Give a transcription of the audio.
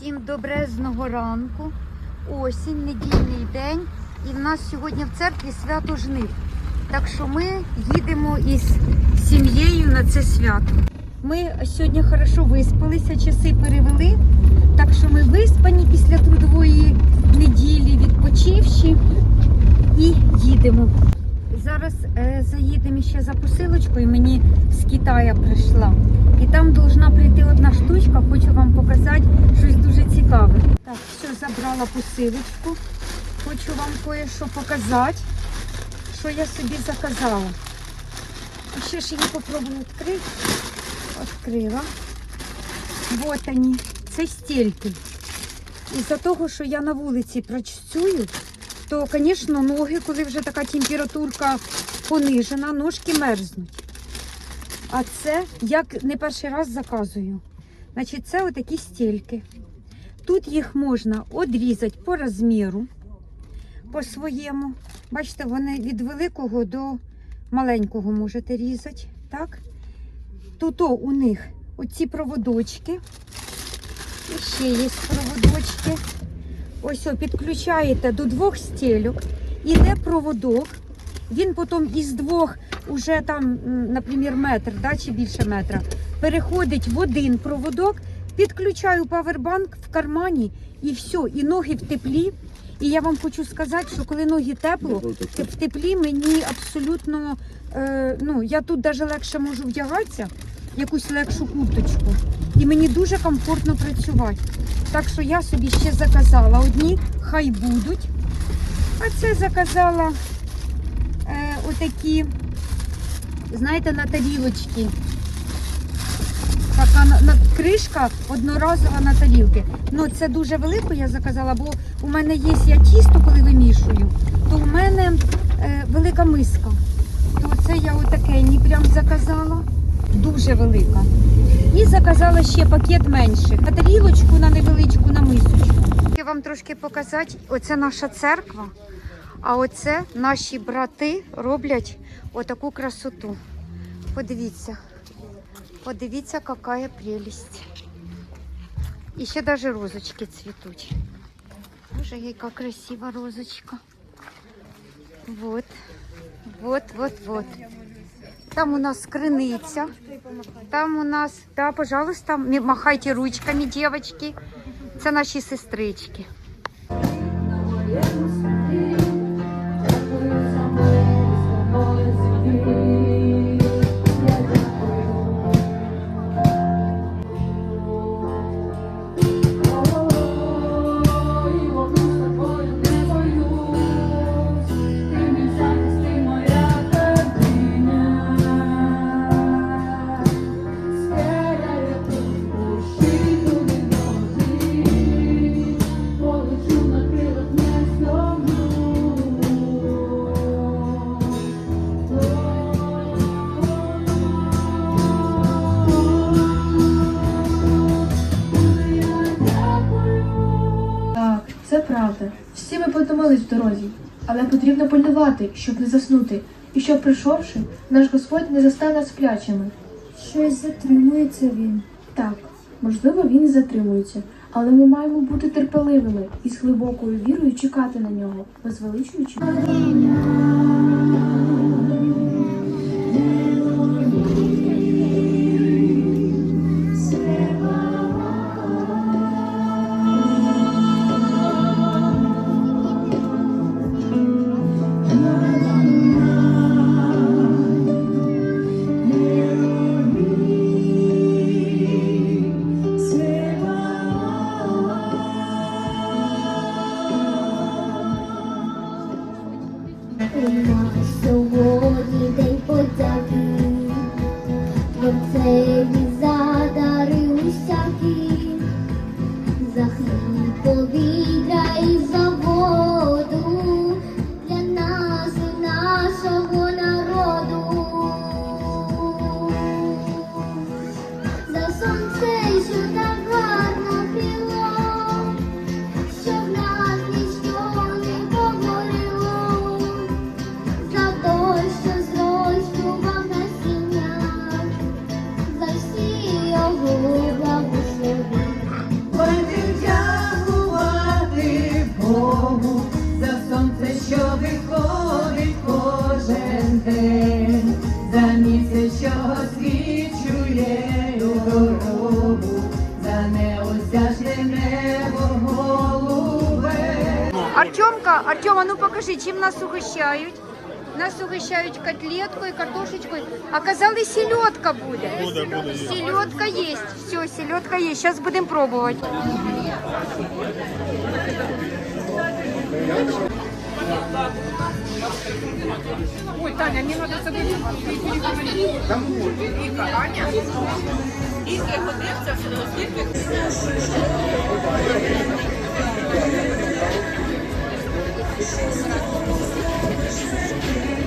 Всім добрезного ранку. Осінь, недільний день. І в нас сьогодні в церкві свято жнив. Так що ми їдемо із сім'єю на це свято. Ми сьогодні хорошо виспалися, часи перевели. Так що ми виспані після трудової неділі, відпочивши і їдемо. Зараз е, заїдемо ще за посилочкою. Мені з Китаю прийшла. І там должна прийти одна штучка, хочу вам показати щось дуже цікаве. Так, все, забрала посилочку. Хочу вам кое-що показати, що я собі заказала. І ще ж її попробую відкрити. Відкрила. Вот вони. Це стільки. Із-за того, що я на вулиці працюю, то, звісно, ноги, коли вже така температурка понижена, ножки мерзнуть. А це як не перший раз заказую. Значить, це отакі стільки. Тут їх можна одрізати по розміру, по своєму. Бачите, вони від великого до маленького можете різати. Так? Тут у них оці проводочки. І ще є проводочки. Ось о, підключаєте до двох стелюк, іде проводок. Він потім із двох, уже там, наприклад, метр да, чи більше метра, переходить в один проводок, підключаю павербанк в кармані і все, і ноги в теплі. І я вам хочу сказати, що коли ноги тепло, те- в теплі мені абсолютно, е, ну, я тут навіть легше можу вдягатися, якусь легшу курточку. І мені дуже комфортно працювати. Так що я собі ще заказала одні, хай будуть. А це заказала е, отакі, знаєте, на тарілочки. Така на, на, кришка одноразова на тарілки. Ну це дуже велико я заказала, бо у мене є я тісто, коли вимішую, то у мене е, велика миска. То це я отакені прям заказала. Дуже велика. І заказала ще пакет менших. На тарілочку на невеличку, на мисочку. Я вам трошки показати, оце наша церква. А оце наші брати роблять отаку красоту. Подивіться. Подивіться, яка прелість. І ще навіть розочки цвітуть. Боже, яка красива розочка. Вот. Вот, вот, вот. Там у нас криниця. Там у нас, да, пожалуйста, махайте ручками, девочки. Це наші сестрички. Правда. Всі ми потомились в дорозі, але потрібно пильнувати, щоб не заснути, і щоб, прийшовши, наш Господь не застав нас сплячими. Щось затримується він. Так, можливо, він і затримується, але ми маємо бути терпеливими і з глибокою вірою чекати на нього, возвеличуючи. Творцеві задари усякі. За хліб, повітря і за Артемка, Артем, а ну покажи, чем нас угощают? Нас угощают котлеткою, картошечкою. А казали, селедка буде. Буде, буде. Селедка есть. Все, селедка есть. Сейчас будем пробовать. Ой, Таня, мне надо собі і карання. І Thank you.